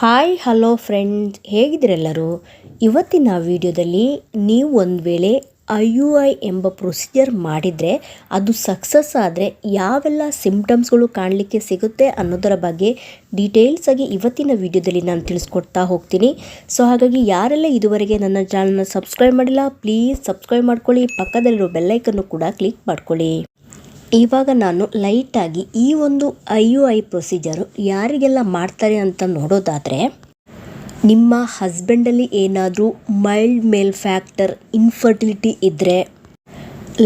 Hi hello friends ಹೇಗಿದ್ರೆಲ್ಲರೂ ಇವತ್ತಿನ ವಿಡಿಯೋದಲ್ಲಿ ನೀವು ಒಂದು ವೇಳೆ ಐ ಯು ಐ ಎಂಬ ಪ್ರೊಸೀಜರ್ ಮಾಡಿದರೆ, ಅದು ಸಕ್ಸಸ್ ಆದರೆ ಯಾವೆಲ್ಲ ಸಿಂಪ್ಟಮ್ಸ್ಗಳು ಕಾಣಲಿಕ್ಕೆ ಸಿಗುತ್ತೆ ಅನ್ನೋದರ ಬಗ್ಗೆ ಡೀಟೇಲ್ಸ್ ಆಗಿ ಇವತ್ತಿನ ವಿಡಿಯೋದಲ್ಲಿ ನಾನು ತಿಳಿಸ್ಕೊಡ್ತಾ ಹೋಗ್ತೀನಿ. ಸೊ ಹಾಗಾಗಿ ಯಾರೆಲ್ಲ ಇದುವರೆಗೆ ನನ್ನ ಚಾನಲ್ನ ಸಬ್ಸ್ಕ್ರೈಬ್ ಮಾಡಿಲ್ಲ ಪ್ಲೀಸ್ ಸಬ್ಸ್ಕ್ರೈಬ್ ಮಾಡ್ಕೊಳ್ಳಿ. ಪಕ್ಕದಲ್ಲಿರೋ ಬೆಲ್ಲೈಕನ್ನು ಕೂಡ ಕ್ಲಿಕ್ ಮಾಡ್ಕೊಳ್ಳಿ. ಇವಾಗ ನಾನು ಲೈಟಾಗಿ ಈ ಒಂದು ಐ ಯು ಐ ಪ್ರೊಸೀಜರು ಯಾರಿಗೆಲ್ಲ ಮಾಡ್ತಾರೆ ಅಂತ ನೋಡೋದಾದರೆ, ನಿಮ್ಮ ಹಸ್ಬೆಂಡಲ್ಲಿ ಏನಾದರೂ ಮೈಲ್ಡ್ ಮೇಲ್ ಫ್ಯಾಕ್ಟರ್ ಇನ್ಫರ್ಟಿಲಿಟಿ ಇದ್ದರೆ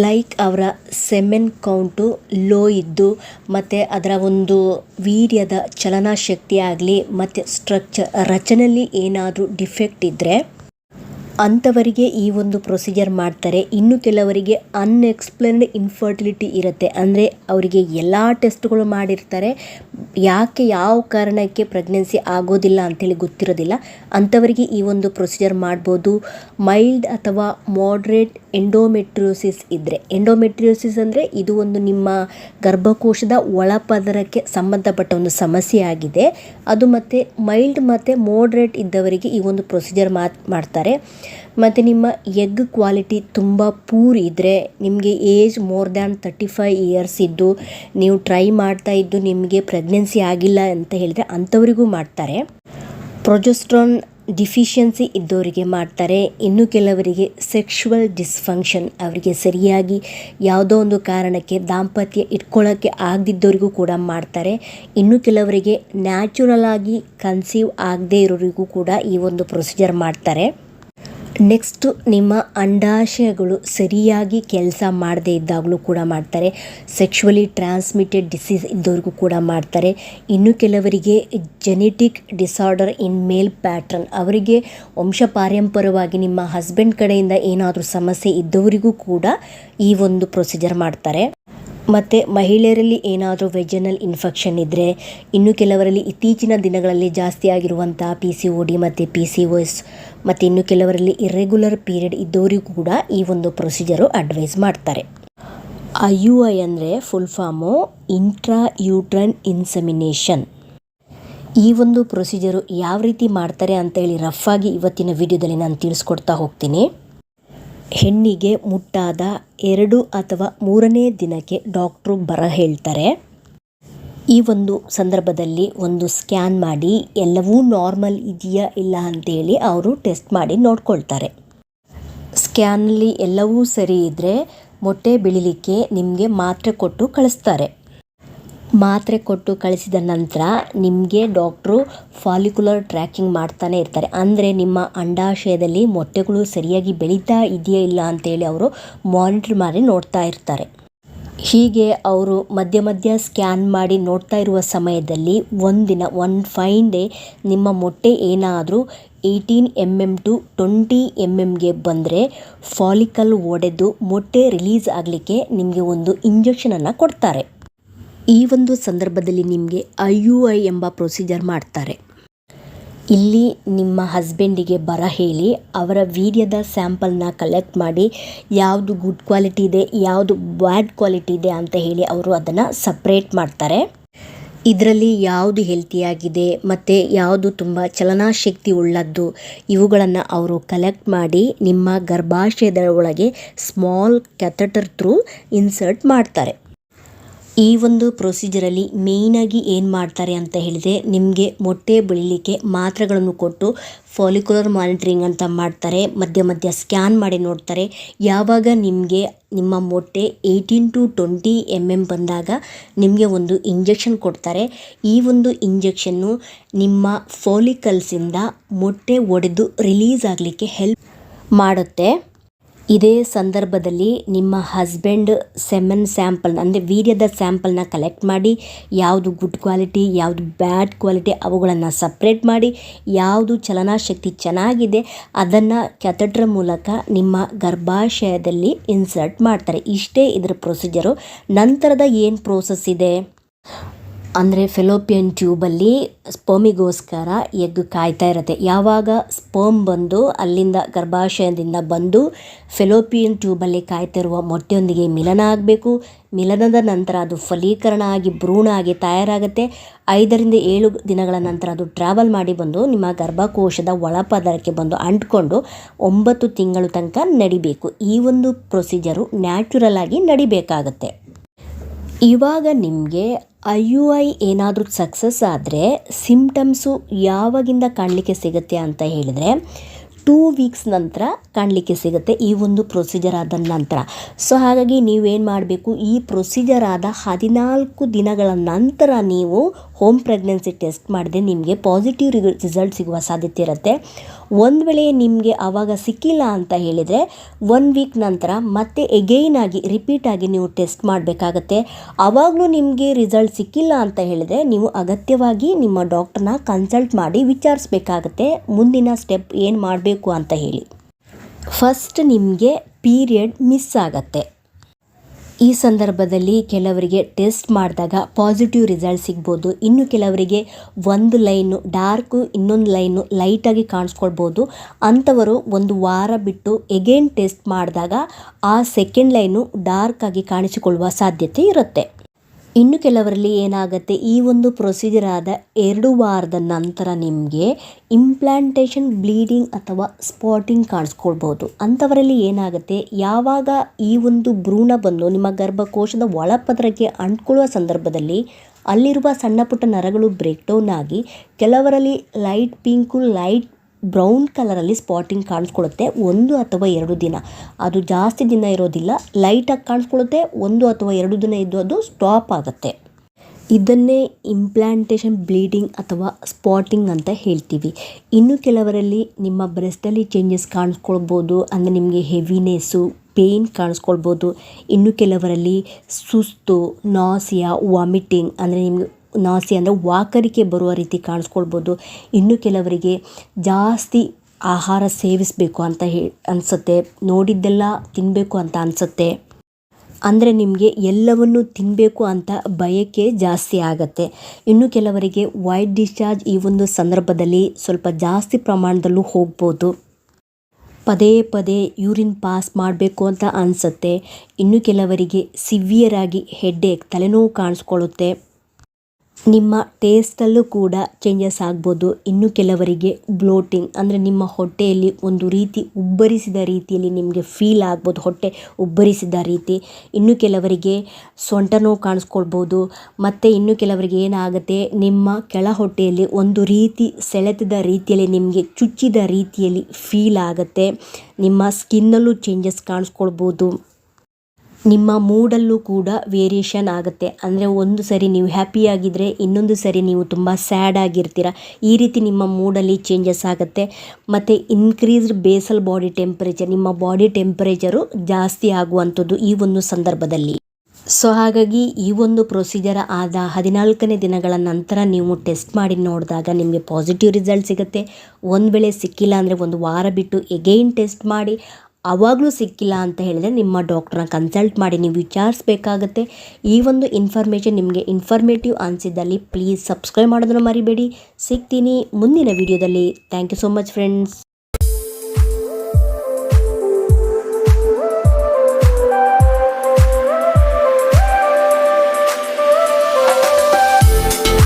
ಲೈಕ್ ಅವರ ಸೆಮೆನ್ ಕೌಂಟು ಲೋ ಇದ್ದು, ಮತ್ತು ಅದರ ಒಂದು ವೀರ್ಯದ ಚಲನಶಕ್ತಿ ಆಗಲಿ, ಮತ್ತು ಸ್ಟ್ರಕ್ಚರ್ ರಚನೆಯಲ್ಲಿ ಏನಾದರೂ ಡಿಫೆಕ್ಟ್ ಇದ್ದರೆ ಅಂಥವರಿಗೆ ಈ ಒಂದು ಪ್ರೊಸೀಜರ್ ಮಾಡ್ತಾರೆ. ಇನ್ನು ಕೆಲವರಿಗೆ ಅನ್ಎಕ್ಸ್ಪ್ಲೇನ್ಡ್ ಇನ್ಫರ್ಟಿಲಿಟಿ ಇರುತ್ತೆ. ಅಂದರೆ ಅವರಿಗೆ ಎಲ್ಲ ಟೆಸ್ಟ್ಗಳು ಮಾಡಿರ್ತಾರೆ. ಯಾಕೆ ಯಾವ ಕಾರಣಕ್ಕೆ ಪ್ರೆಗ್ನೆನ್ಸಿ ಆಗೋದಿಲ್ಲ ಅಂಥೇಳಿ ಗೊತ್ತಿರೋದಿಲ್ಲ. ಅಂಥವರಿಗೆ ಈ ಒಂದು ಪ್ರೊಸೀಜರ್ ಮಾಡ್ಬೋದು. ಮೈಲ್ಡ್ ಅಥವಾ ಮಾಡ್ರೇಟ್ ಎಂಡೋಮೆಟ್ರಿಯೋಸಿಸ್ ಇದ್ದರೆ ಎಂಡೋಮೆಟ್ರಿಯೋಸಿಸ್ ಅಂದರೆ ಇದು ಒಂದು ನಿಮ್ಮ ಗರ್ಭಕೋಶದ ಒಳಪದರಕ್ಕೆ ಸಂಬಂಧಪಟ್ಟ ಒಂದು ಸಮಸ್ಯೆ ಆಗಿದೆ. ಅದು ಮತ್ತು ಮೈಲ್ಡ್ ಮತ್ತು ಮೋಡ್ರೇಟ್ ಇದ್ದವರಿಗೆ ಈ ಒಂದು ಪ್ರೊಸೀಜರ್ ಮಾತ್, ಮಾಡ್ತಾರೆ. ಮತ್ತು ನಿಮ್ಮ ಎಗ್ ಕ್ವಾಲಿಟಿ ತುಂಬ ಪೂರ್ ಇದ್ದರೆ ನಿಮಗೆ age more than thirty five years ಇದ್ದು, ನೀವು ಟ್ರೈ ಮಾಡ್ತಾ ಇದ್ದು ನಿಮಗೆ ಪ್ರೆಗ್ನೆನ್ಸಿ ಆಗಿಲ್ಲ ಅಂತ ಹೇಳಿದರೆ ಅಂಥವರಿಗೂ ಮಾಡ್ತಾರೆ. ಪ್ರೊಜೆಸ್ಟ್ರಾನ್ ಡಿಫಿಷಿಯನ್ಸಿ ಇದ್ದವರಿಗೆ ಮಾಡ್ತಾರೆ. ಇನ್ನು ಕೆಲವರಿಗೆ ಸೆಕ್ಷುವಲ್ ಡಿಸ್ಫಂಕ್ಷನ್ ಅವರಿಗೆ ಸರಿಯಾಗಿ ಯಾವುದೋ ಒಂದು ಕಾರಣಕ್ಕೆ ದಾಂಪತ್ಯ ಇಟ್ಕೊಳ್ಳೋಕ್ಕೆ ಆಗದಿದ್ದವರಿಗೂ ಕೂಡ ಮಾಡ್ತಾರೆ. ಇನ್ನು ಕೆಲವರಿಗೆ ನ್ಯಾಚುರಲ್ ಆಗಿ ಕನ್ಸೀವ್ ಆಗದೇ ಇರೋರಿಗೂ ಕೂಡ ಈ ಒಂದು ಪ್ರೊಸೀಜರ್ ಮಾಡ್ತಾರೆ. ನೆಕ್ಸ್ಟು ನಿಮ್ಮ ಅಂಡಾಶಯಗಳು ಸರಿಯಾಗಿ ಕೆಲಸ ಮಾಡದೇ ಇದ್ದಾಗಲೂ ಕೂಡ ಮಾಡ್ತಾರೆ. ಸೆಕ್ಷುವಲಿ ಟ್ರಾನ್ಸ್ಮಿಟೆಡ್ ಡಿಸೀಸ್ ಇದ್ದವ್ರಿಗೂ ಕೂಡ ಮಾಡ್ತಾರೆ. ಇನ್ನು ಕೆಲವರಿಗೆ genetic disorder in male pattern ಅವರಿಗೆ ವಂಶ ಪಾರಂಪರವಾಗಿ ನಿಮ್ಮ ಹಸ್ಬೆಂಡ್ ಕಡೆಯಿಂದ ಏನಾದರೂ ಸಮಸ್ಯೆ ಇದ್ದವರಿಗೂ ಕೂಡ ಈ ಒಂದು ಪ್ರೊಸೀಜರ್ ಮಾಡ್ತಾರೆ. ಮತ್ತು ಮಹಿಳೆಯರಲ್ಲಿ ಏನಾದರೂ ವೆಜನಲ್ ಇನ್ಫೆಕ್ಷನ್ ಇದ್ದರೆ ಇನ್ನು ಕೆಲವರಲ್ಲಿ ಇತ್ತೀಚಿನ ದಿನಗಳಲ್ಲಿ ಜಾಸ್ತಿ ಆಗಿರುವಂಥ ಪಿ ಸಿ ಓ ಡಿ ಮತ್ತು ಪಿ ಸಿ ಓ ಎಸ್ ಮತ್ತು ಇನ್ನು ಕೆಲವರಲ್ಲಿ ಇರ್ರೆಗ್ಯುಲರ್ ಪೀರಿಯಡ್ ಇದ್ದವರಿಗೂ ಕೂಡ ಈ ಒಂದು ಪ್ರೊಸೀಜರು ಅಡ್ವೈಸ್ ಮಾಡ್ತಾರೆ. ಐ ಯು ಐ ಅಂದರೆ full form intra uterine insemination ಈ ಒಂದು ಪ್ರೊಸೀಜರು ಯಾವ ರೀತಿ ಮಾಡ್ತಾರೆ ಅಂತೇಳಿ ರಫ್ ಆಗಿ ಇವತ್ತಿನ ವಿಡಿಯೋದಲ್ಲಿ ನಾನು ತಿಳಿಸ್ಕೊಡ್ತಾ ಹೋಗ್ತೀನಿ. ಹೆಣ್ಣಿಗೆ ಮುಟ್ಟಾದ ಎರಡು ಅಥವಾ ಮೂರನೇ ದಿನಕ್ಕೆ ಡಾಕ್ಟ್ರು ಬರ ಹೇಳ್ತಾರೆ. ಈ ಒಂದು ಸಂದರ್ಭದಲ್ಲಿ ಒಂದು ಸ್ಕ್ಯಾನ್ ಮಾಡಿ, ಎಲ್ಲವೂ ನಾರ್ಮಲ್ ಇದೆಯಾ ಇಲ್ಲ ಅಂತೇಳಿ ಅವರು ಟೆಸ್ಟ್ ಮಾಡಿ ನೋಡ್ಕೊಳ್ತಾರೆ. ಸ್ಕ್ಯಾನಲ್ಲಿ ಎಲ್ಲವೂ ಸರಿ ಇದ್ದರೆ ಮೊಟ್ಟೆ ಬೆಳಿಲಿಕ್ಕೆ ನಿಮಗೆ ಮಾತ್ರೆ ಕೊಟ್ಟು ಕಳಿಸ್ತಾರೆ. ಮಾತ್ರೆ ಕೊಟ್ಟು ಕಳಿಸಿದ ನಂತರ ನಿಮಗೆ ಡಾಕ್ಟ್ರು ಫಾಲಿಕ್ಯುಲರ್ ಟ್ರ್ಯಾಕಿಂಗ್ ಮಾಡ್ತಾನೆ ಇರ್ತಾರೆ. ಅಂದರೆ ನಿಮ್ಮ ಅಂಡಾಶಯದಲ್ಲಿ ಮೊಟ್ಟೆಗಳು ಸರಿಯಾಗಿ ಬೆಳೀತಾ ಇದೆಯಾ ಇಲ್ಲ ಅಂತೇಳಿ ಅವರು ಮಾನಿಟ್ರ್ ಮಾಡಿ ನೋಡ್ತಾ ಇರ್ತಾರೆ. ಹೀಗೆ ಅವರು ಮಧ್ಯ ಮಧ್ಯ ಸ್ಕ್ಯಾನ್ ಮಾಡಿ ನೋಡ್ತಾ ಇರುವ ಸಮಯದಲ್ಲಿ ಒಂದಿನ, ಒನ್ ಫೈನ್ ಡೇ ನಿಮ್ಮ ಮೊಟ್ಟೆ ಏನಾದರೂ eighteen M M to twenty M ಎಮ್ಗೆ ಬಂದರೆ ಫಾಲಿಕಲ್ ಒಡೆದು ಮೊಟ್ಟೆ ರಿಲೀಸ್ ಆಗಲಿಕ್ಕೆ ನಿಮಗೆ ಒಂದು ಇಂಜೆಕ್ಷನನ್ನು ಕೊಡ್ತಾರೆ. ಈ ಒಂದು ಸಂದರ್ಭದಲ್ಲಿ ನಿಮಗೆ ಐ ಯು ಐ ಎಂಬ ಪ್ರೊಸೀಜರ್ ಮಾಡ್ತಾರೆ. ಇಲ್ಲಿ ನಿಮ್ಮ ಹಸ್ಬೆಂಡಿಗೆ ಬರ ಹೇಳಿ, ಅವರ ವೀರ್ಯದ ಸ್ಯಾಂಪಲ್ನ ಕಲೆಕ್ಟ್ ಮಾಡಿ, ಯಾವುದು ಗುಡ್ ಕ್ವಾಲಿಟಿ ಇದೆ, ಯಾವುದು ಬ್ಯಾಡ್ ಕ್ವಾಲಿಟಿ ಇದೆ ಅಂತ ಹೇಳಿ ಅವರು ಅದನ್ನು ಸಪ್ರೇಟ್ ಮಾಡ್ತಾರೆ. ಇದರಲ್ಲಿ ಯಾವುದು ಹೆಲ್ತಿಯಾಗಿದೆ ಮತ್ತು ಯಾವುದು ತುಂಬ ಚಲನಾಶಕ್ತಿ ಉಳ್ಳದ್ದು, ಇವುಗಳನ್ನು ಅವರು ಕಲೆಕ್ಟ್ ಮಾಡಿ ನಿಮ್ಮ ಗರ್ಭಾಶಯದ ಒಳಗೆ ಸ್ಮಾಲ್ ಕ್ಯಾಥಟರ್ ಥ್ರೂ ಇನ್ಸರ್ಟ್ ಮಾಡ್ತಾರೆ. ಈ ಒಂದು ಪ್ರೊಸೀಜರಲ್ಲಿ ಮೇಯ್ನಾಗಿ ಏನು ಮಾಡ್ತಾರೆ ಅಂತ ಹೇಳಿದರೆ ನಿಮಗೆ ಮೊಟ್ಟೆ ಬೆಳಿಲಿಕ್ಕೆ ಮಾತ್ರೆಗಳನ್ನು ಕೊಟ್ಟು ಫಾಲಿಕ್ಯುಲರ್ ಮಾನಿಟ್ರಿಂಗ್ ಅಂತ ಮಾಡ್ತಾರೆ, ಮಧ್ಯ ಮಧ್ಯ ಸ್ಕ್ಯಾನ್ ಮಾಡಿ ನೋಡ್ತಾರೆ. ಯಾವಾಗ ನಿಮಗೆ ನಿಮ್ಮ ಮೊಟ್ಟೆ eighteen to twenty M M ಬಂದಾಗ ನಿಮಗೆ ಒಂದು ಇಂಜೆಕ್ಷನ್ ಕೊಡ್ತಾರೆ. ಈ ಒಂದು ಇಂಜೆಕ್ಷನ್ನು ನಿಮ್ಮ ಫಾಲಿಕಲ್ಸಿಂದ ಮೊಟ್ಟೆ ಒಡೆದು ರಿಲೀಸ್ ಆಗಲಿಕ್ಕೆ ಹೆಲ್ಪ್ ಮಾಡುತ್ತೆ. ಇದೇ ಸಂದರ್ಭದಲ್ಲಿ ನಿಮ್ಮ ಹಸ್ಬೆಂಡ್ ಸೆಮನ್ ಸ್ಯಾಂಪಲ್ ಅಂದರೆ ವೀರ್ಯದ ಸ್ಯಾಂಪಲ್ನ ಕಲೆಕ್ಟ್ ಮಾಡಿ, ಯಾವುದು ಗುಡ್ ಕ್ವಾಲಿಟಿ ಯಾವುದು ಬ್ಯಾಡ್ ಕ್ವಾಲಿಟಿ ಅವುಗಳನ್ನು ಸಪ್ರೇಟ್ ಮಾಡಿ, ಯಾವುದು ಚಲನಾಶಕ್ತಿ ಚೆನ್ನಾಗಿದೆ ಅದನ್ನು ಕೆತಡ್ರ ಮೂಲಕ ನಿಮ್ಮ ಗರ್ಭಾಶಯದಲ್ಲಿ ಇನ್ಸರ್ಟ್ ಮಾಡ್ತಾರೆ. ಇಷ್ಟೇ ಇದರ ಪ್ರೊಸೀಜರು ನಂತರದ ಏನು ಪ್ರೋಸೆಸ್ ಇದೆ? ಅಂದರೆ ಫೆಲೋಪಿಯನ್ ಟ್ಯೂಬಲ್ಲಿ ಸ್ಪರ್ಮಿಗೋಸ್ಕರ ಎಗ್ ಕಾಯ್ತಾ ಇರುತ್ತೆ. ಯಾವಾಗ ಸ್ಪರ್ಮ್ ಬಂದು ಅಲ್ಲಿಂದ ಗರ್ಭಾಶಯದಿಂದ ಬಂದು ಫೆಲೋಪಿಯನ್ ಟ್ಯೂಬಲ್ಲಿ ಕಾಯ್ತಿರುವ ಮೊಟ್ಟೆಯೊಂದಿಗೆ ಮಿಲನ ಆಗಬೇಕು. ಮಿಲನದ ನಂತರ ಅದು ಫಲೀಕರಣ ಆಗಿ ಭ್ರೂಣ ಆಗಿ ತಯಾರಾಗುತ್ತೆ. ಐದರಿಂದ ಏಳು ದಿನಗಳ ನಂತರ ಅದು ಟ್ರಾವೆಲ್ ಮಾಡಿ ಬಂದು ನಿಮ್ಮ ಗರ್ಭಕೋಶದ ಒಳಪದರಕ್ಕೆ ಬಂದು ಅಂಟ್ಕೊಂಡು ಒಂಬತ್ತು ತಿಂಗಳು ತನಕ ನಡಿಬೇಕು. ಈ ಒಂದು ಪ್ರೊಸೀಜರು ನ್ಯಾಚುರಲ್ ಆಗಿ ನಡಿಬೇಕಾಗತ್ತೆ. ಇವಾಗ ನಿಮಗೆ ಐ ಯು ಐ ಏನಾದರೂ ಸಕ್ಸಸ್ ಆದರೆ ಸಿಮ್ಟಮ್ಸು ಯಾವಾಗಿಂದ ಕಾಣಲಿಕ್ಕೆ ಸಿಗುತ್ತೆ ಅಂತ ಹೇಳಿದರೆ ಟೂ ವೀಕ್ಸ್ ನಂತರ ಕಾಣಲಿಕ್ಕೆ ಸಿಗುತ್ತೆ ಈ ಒಂದು ಪ್ರೊಸೀಜರ್ ಆದ ನಂತರ. ಸೊ ಹಾಗಾಗಿ ನೀವೇನು ಮಾಡಬೇಕು? ಈ ಪ್ರೊಸೀಜರ್ ಆದ ಹದಿನಾಲ್ಕು ದಿನಗಳ ನಂತರ ನೀವು ಹೋಮ್ ಪ್ರೆಗ್ನೆನ್ಸಿ ಟೆಸ್ಟ್ ಮಾಡಿದ್ರೆ ನಿಮಗೆ ಪಾಸಿಟಿವ್ ರಿಸಲ್ಟ್ ಸಿಗುವ ಸಾಧ್ಯತೆ ಇರುತ್ತೆ. ಒಂದು ವೇಳೆ ನಿಮಗೆ ಆವಾಗ ಸಿಕ್ಕಿಲ್ಲ ಅಂತ ಹೇಳಿದರೆ ಒನ್ ವೀಕ್ ನಂತರ ಮತ್ತೆ ಎಗೈನ್ ಆಗಿ ರಿಪೀಟ್ ಆಗಿ ನೀವು ಟೆಸ್ಟ್ ಮಾಡಬೇಕಾಗತ್ತೆ. ಆವಾಗಲೂ ನಿಮಗೆ ರಿಸಲ್ಟ್ ಸಿಕ್ಕಿಲ್ಲ ಅಂತ ಹೇಳಿದರೆ, ನೀವು ಅಗತ್ಯವಾಗಿ ನಿಮ್ಮ ಡಾಕ್ಟರ್ನ ಕನ್ಸಲ್ಟ್ ಮಾಡಿ ವಿಚಾರಿಸ್ಬೇಕಾಗತ್ತೆ. ಮುಂದಿನ ಸ್ಟೆಪ್ ಏನು ಮಾಡಬೇಕು ಅಂತ ಹೇಳಿ. ಫಸ್ಟ್ ನಿಮಗೆ ಪೀರಿಯಡ್ ಮಿಸ್ ಆಗತ್ತೆ. ಈ ಸಂದರ್ಭದಲ್ಲಿ ಕೆಲವರಿಗೆ ಟೆಸ್ಟ್ ಮಾಡಿದಾಗ ಪಾಸಿಟಿವ್ ರಿಸಲ್ಟ್ ಸಿಗ್ಬೋದು. ಇನ್ನು ಕೆಲವರಿಗೆ ಒಂದು ಲೈನು ಡಾರ್ಕು, ಇನ್ನೊಂದು ಲೈನು ಲೈಟಾಗಿ ಕಾಣಿಸ್ಕೊಳ್ಬೋದು. ಅಂಥವರು ಒಂದು ವಾರ ಬಿಟ್ಟು ಎಗೇನ್ ಟೆಸ್ಟ್ ಮಾಡಿದಾಗ ಆ ಸೆಕೆಂಡ್ ಲೈನು ಡಾರ್ಕ್ ಆಗಿ ಕಾಣಿಸಿಕೊಳ್ಳುವ ಸಾಧ್ಯತೆ ಇರುತ್ತೆ. ಇನ್ನು ಕೆಲವರಲ್ಲಿ ಏನಾಗುತ್ತೆ, ಈ ಒಂದು ಪ್ರೊಸೀಜರ್ ಆದ ಎರಡು ವಾರದ ನಂತರ ನಿಮಗೆ ಇಂಪ್ಲಾಂಟೇಷನ್ ಬ್ಲೀಡಿಂಗ್ ಅಥವಾ ಸ್ಪಾಟಿಂಗ್ ಕಾಣಿಸ್ಕೊಳ್ಬೋದು. ಅಂಥವರಲ್ಲಿ ಏನಾಗುತ್ತೆ, ಯಾವಾಗ ಈ ಒಂದು ಭ್ರೂಣ ಬಂದು ನಿಮ್ಮ ಗರ್ಭಕೋಶದ ಒಳಪದರಕ್ಕೆ ಅಂಟ್ಕೊಳ್ಳುವ ಸಂದರ್ಭದಲ್ಲಿ ಅಲ್ಲಿರುವ ಸಣ್ಣ ಪುಟ್ಟ ನರಗಳು ಬ್ರೇಕ್ ಡೌನ್ ಆಗಿ, ಕೆಲವರಲ್ಲಿ ಲೈಟ್ ಪಿಂಕು ಲೈಟ್ ಬ್ರೌನ್ ಕಲರಲ್ಲಿ ಸ್ಪಾಟಿಂಗ್ ಕಾಣಿಸ್ಕೊಳ್ಳುತ್ತೆ ಒಂದು ಅಥವಾ ಎರಡು ದಿನ. ಅದು ಜಾಸ್ತಿ ದಿನ ಇರೋದಿಲ್ಲ ಲೈಟಾಗಿ ಕಾಣಿಸ್ಕೊಳ್ಳುತ್ತೆ, ಒಂದು ಅಥವಾ ಎರಡು ದಿನ ಇದ್ದು ಅದು ಸ್ಟಾಪ್ ಆಗುತ್ತೆ. ಇದನ್ನೇ ಇಂಪ್ಲಾಂಟೇಷನ್ ಬ್ಲೀಡಿಂಗ್ ಅಥವಾ ಸ್ಪಾಟಿಂಗ್ ಅಂತ ಹೇಳ್ತೀವಿ. ಇನ್ನು ಕೆಲವರಲ್ಲಿ ನಿಮ್ಮ ಬ್ರೆಸ್ಟಲ್ಲಿ ಚೇಂಜಸ್ ಕಾಣಿಸ್ಕೊಳ್ಬೋದು, ಅಂದರೆ ನಿಮಗೆ ಹೆವಿನೆಸ್ಸು ಪೇಯ್ನ್ ಕಾಣಿಸ್ಕೊಳ್ಬೋದು. ಇನ್ನು ಕೆಲವರಲ್ಲಿ ಸುಸ್ತು ನಾಸಿಯಾ ವಾಮಿಟಿಂಗ್ ಅಂದರೆ ನಿಮಗೆ ನಾಸಿ ಅಂದರೆ ವಾಕರಿಕೆ ಬರುವ ರೀತಿ ಕಾಣಿಸ್ಕೊಳ್ಬೋದು. ಇನ್ನು ಕೆಲವರಿಗೆ ಜಾಸ್ತಿ ಆಹಾರ ಸೇವಿಸಬೇಕು ಅಂತ ಹೇ, ಅನಿಸುತ್ತೆ. ನೋಡಿದ್ದೆಲ್ಲ ತಿನ್ನಬೇಕು ಅಂತ ಅನಿಸುತ್ತೆ. ಅಂದರೆ ನಿಮಗೆ ಎಲ್ಲವನ್ನು ತಿನ್ನಬೇಕು ಅಂತ ಬಯಕೆ ಜಾಸ್ತಿ ಆಗತ್ತೆ. ಇನ್ನು ಕೆಲವರಿಗೆ ವೈಟ್ ಡಿಸ್ಚಾರ್ಜ್ ಈ ಒಂದು ಸಂದರ್ಭದಲ್ಲಿ ಸ್ವಲ್ಪ ಜಾಸ್ತಿ ಪ್ರಮಾಣದಲ್ಲೂ ಹೋಗ್ಬೋದು. ಪದೇ ಪದೇ ಯೂರಿನ್ ಪಾಸ್ ಮಾಡಬೇಕು ಅಂತ ಅನಿಸುತ್ತೆ. ಇನ್ನು ಕೆಲವರಿಗೆ ಸಿವಿಯರ್ ಆಗಿ ಹೆಡ್ಡೇಕ್, ತಲೆನೋವು ಕಾಣಿಸ್ಕೊಳ್ಳುತ್ತೆ. ನಿಮ್ಮ ಟೇಸ್ಟಲ್ಲೂ ಕೂಡ ಚೇಂಜಸ್ ಆಗ್ಬೋದು. ಇನ್ನು ಕೆಲವರಿಗೆ ಬ್ಲೋಟಿಂಗ್ ಅಂದರೆ ನಿಮ್ಮ ಹೊಟ್ಟೆಯಲ್ಲಿ ಒಂದು ರೀತಿ ಉಬ್ಬರಿಸಿದ ರೀತಿಯಲ್ಲಿ ನಿಮಗೆ ಫೀಲ್ ಆಗ್ಬೋದು. ಹೊಟ್ಟೆ ಉಬ್ಬರಿಸಿದ ರೀತಿ. ಇನ್ನು ಕೆಲವರಿಗೆ ಸೊಂಟ ನೋವು ಕಾಣಿಸ್ಕೊಳ್ಬೋದು. ಮತ್ತು ಇನ್ನು ಕೆಲವರಿಗೆ ಏನಾಗುತ್ತೆ, ನಿಮ್ಮ ಕೆಳ ಹೊಟ್ಟೆಯಲ್ಲಿ ಒಂದು ರೀತಿ ಸೆಳೆತದ ರೀತಿಯಲ್ಲಿ ನಿಮಗೆ ಚುಚ್ಚಿದ ರೀತಿಯಲ್ಲಿ ಫೀಲ್ ಆಗುತ್ತೆ. ನಿಮ್ಮ ಸ್ಕಿನ್ನಲ್ಲೂ ಚೇಂಜಸ್ ಕಾಣಿಸ್ಕೊಳ್ಬೋದು. ನಿಮ್ಮ ಮೂಡಲ್ಲೂ ಕೂಡ ವೇರಿಯೇಷನ್ ಆಗುತ್ತೆ. ಅಂದರೆ ಒಂದು ಸರಿ ನೀವು ಹ್ಯಾಪಿಯಾಗಿದ್ದರೆ ಇನ್ನೊಂದು ಸರಿ ನೀವು ತುಂಬ ಸ್ಯಾಡ್ ಆಗಿರ್ತೀರ. ಈ ರೀತಿ ನಿಮ್ಮ ಮೂಡಲ್ಲಿ ಚೇಂಜಸ್ ಆಗುತ್ತೆ. ಮತ್ತು ಇನ್ಕ್ರೀಸ್ಡ್ ಬೇಸಲ್ ಬಾಡಿ ಟೆಂಪರೇಚರ್ ನಿಮ್ಮ ಬಾಡಿ ಟೆಂಪರೇಚರು ಜಾಸ್ತಿ ಆಗುವಂಥದ್ದು ಈ ಒಂದು ಸಂದರ್ಭದಲ್ಲಿ. ಸೊ ಹಾಗಾಗಿ ಈ ಒಂದು ಪ್ರೊಸೀಜರ್ ಆದ ಹದಿನಾಲ್ಕನೇ ದಿನಗಳ ನಂತರ ನೀವು ಟೆಸ್ಟ್ ಮಾಡಿ ನೋಡಿದಾಗ ನಿಮಗೆ ಪಾಸಿಟಿವ್ ರಿಸಲ್ಟ್ ಸಿಗುತ್ತೆ. ಒಂದು ವೇಳೆ ಸಿಕ್ಕಿಲ್ಲ ಅಂದರೆ ಒಂದು ವಾರ ಬಿಟ್ಟು ಎಗೈನ್ ಟೆಸ್ಟ್ ಮಾಡಿ. ಆವಾಗಲೂ ಸಿಕ್ಕಿಲ್ಲ ಅಂತ ಹೇಳಿದರೆ ನಿಮ್ಮ ಡಾಕ್ಟ್ರನ್ನ ಕನ್ಸಲ್ಟ್ ಮಾಡಿ, ನೀವು ವಿಚಾರಿಸ್ಬೇಕಾಗತ್ತೆ. ಈ ಒಂದು ಇನ್ಫಾರ್ಮೇಷನ್ ನಿಮಗೆ ಇನ್ಫಾರ್ಮೇಟಿವ್ ಅನಿಸಿದ್ದಲ್ಲಿ ಪ್ಲೀಸ್ ಸಬ್ಸ್ಕ್ರೈಬ್ ಮಾಡೋದನ್ನು ಮರಿಬೇಡಿ. ಸಿಗ್ತೀನಿ ಮುಂದಿನ ವಿಡಿಯೋದಲ್ಲಿ thank you so much friends